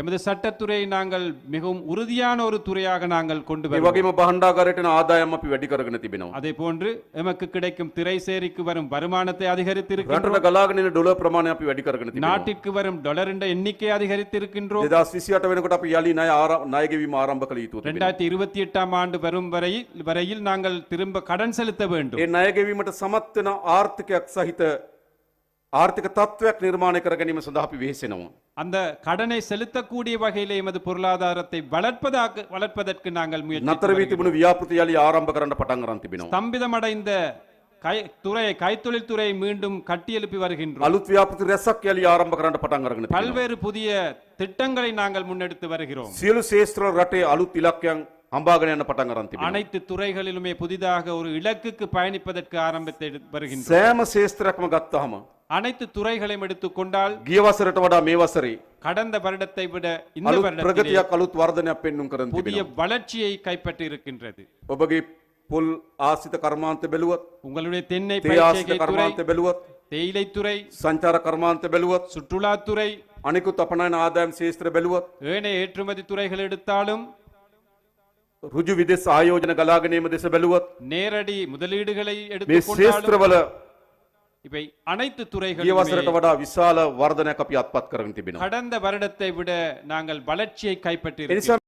எமது சட்டத்துறையை நாங்கள் மிகவும் உறுதியான ஒரு துறையாக நாங்கள் கொண்டு வருவோம் அதே போன்று எமக்கு கிடைக்கும் திரை சேரிக்கு வரும் வருமானத்தை அதிகரித்து அதிகரித்திருக்கிறோம் நாட்டிற்கு வரும் டொலரின் எண்ணிக்கை அதிகரித்திருக்கின்றோம். இரண்டாயிரத்தி இருபத்தி எட்டாம் ஆண்டு வரும் வரை வரையில் நாங்கள் திரும்ப கடன் செலுத்த வேண்டும். ආර්ථික තත්ත්වයක් නිර්මාණය කර ගැනීම සඳහා අපි වෙහෙසෙනවා. அந்த கடனை செலுத்தக்கூடிய வகையில் எமது பொருளாதாரத்தை வளர்ப்பதாக வளர்ப்பதற்கு நாங்கள் முயற்சி නතර වී තිබුණු ව්‍යාපෘති යලි ආරම්භ කරන්න පටන් අරන් තිබෙනවා. ஸ்தம்பிதமடைந்த கை துறையை கைத்தொழில் துறையை மீண்டும் கட்டியெழுப்பி வருகின்றோம் අලුත් ව්‍යාපෘති රැසක් යලි ආරම්භ කරන්න පටන් අරගෙන තිබෙනවා. பல்வேறு புதிய திட்டங்களை நாங்கள் முன்னெடுத்து வருகிறோம் සියලු ශේෂ්ත්‍ර රටේ අලුත් ඉලක්කයන් හම්බාගෙන යන්න පටන් අරන් තිබෙනවා. அனைத்து துறைகளிலுமே புதிதாக ஒரு இலக்குக்கு பயணிப்பதற்கு ஆரம்பித்து வருகின்றோம் සෑම ශේෂ්ත්‍රයක්ම ගත්තහම அனைத்து துறைகளையும் எடுத்துக்கொண்டால் ගිය වසරට වඩා මේ වසරේ கடந்த வருடத்தை விட இந்த අලුත් வருடத்திலே ප්‍රගතියක් අලුත් වර්ධනයක් පෙන්නුම් කරන புதிய තිබෙනවා. வளர்ச்சியை கைப்பற்றி இருக்கின்றது ඔබගේ පොල් ආසිත කර්මාන්ත බැලුවොත් உங்களுடைய தென்னை තේ ආසිත பயிற்சிகை துறை කර්මාන්ත බැලුවොත් தேயிலைத்துறை සංචාර කර්මාන්ත බැලුවොත් சுற்றுலாத்துறை අනිකුත් අපනයන ආදායම් ශේෂ්ත්‍ර බැලුවොත් ஏனைய ஏற்றுமதி துறைகள் எடுத்தாலும் රුජු විදෙස් ආයෝජන ගලාගෙනීම දෙස බැලුවොත් நேரடி முதலீடுகளை මේ எடுத்துக்கொண்டாலும் ශේෂ්ත්‍රවල இவை அனைத்து துறைகளும் விசால வர்தனை கப்பி அத்பாத் கடந்த வருடத்தை விட நாங்கள் வளர்ச்சியை கைப்பற்றி